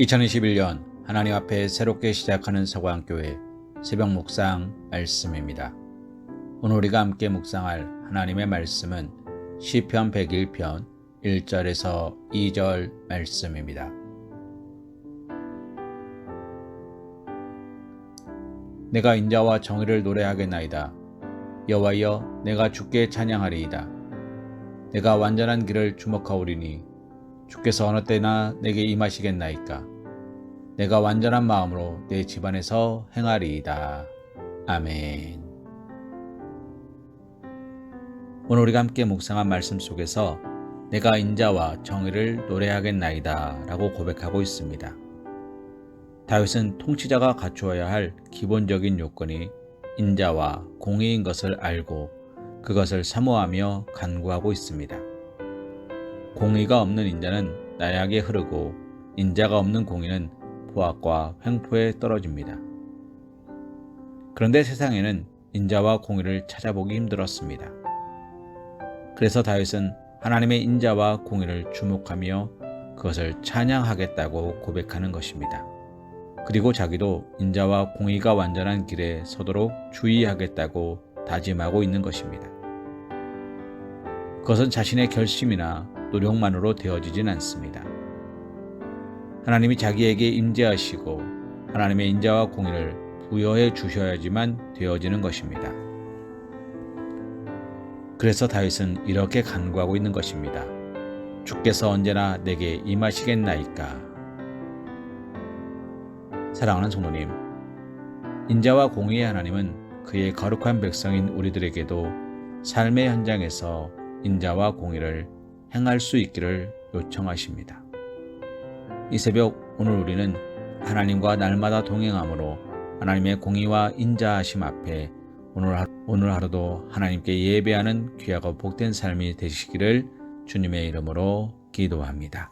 2021년 하나님 앞에 새롭게 시작하는 서광교회 새벽 묵상 말씀입니다. 오늘 우리가 함께 묵상할 하나님의 말씀은 시편 101편 1절에서 2절 말씀입니다. 내가 인자와 정의를 노래하겠나이다. 여호와여 내가 주께 찬양하리이다. 내가 완전한 길을 주목하오리니 주께서 어느 때나 내게 임하시겠나이까. 내가 완전한 마음으로 내 집안에서 행하리이다. 아멘. 오늘 우리가 함께 묵상한 말씀 속에서 내가 인자와 정의를 노래하겠나이다 라고 고백하고 있습니다. 다윗은 통치자가 갖추어야 할 기본적인 요건이 인자와 공의인 것을 알고 그것을 사모하며 간구하고 있습니다. 공의가 없는 인자는 나약에 흐르고 인자가 없는 공의는 포악과 횡포에 떨어집니다. 그런데 세상에는 인자와 공의를 찾아보기 힘들었습니다. 그래서 다윗은 하나님의 인자와 공의를 주목하며 그것을 찬양하겠다고 고백하는 것입니다. 그리고 자기도 인자와 공의가 완전한 길에 서도록 주의하겠다고 다짐하고 있는 것입니다. 그것은 자신의 결심이나 노력만으로 되어지진 않습니다. 하나님이 자기에게 임재하시고 하나님의 인자와 공의를 부여해 주셔야지만 되어지는 것입니다. 그래서 다윗은 이렇게 간구하고 있는 것입니다. 주께서 언제나 내게 임하시겠나이까. 사랑하는 성도님, 인자와 공의의 하나님은 그의 거룩한 백성인 우리들에게도 삶의 현장에서 인자와 공의를 행할 수 있기를 요청하십니다. 이 새벽 오늘 우리는 하나님과 날마다 동행함으로 하나님의 공의와 인자하심 앞에 오늘, 하루, 오늘 하루도 하나님께 예배하는 귀하고 복된 삶이 되시기를 주님의 이름으로 기도합니다.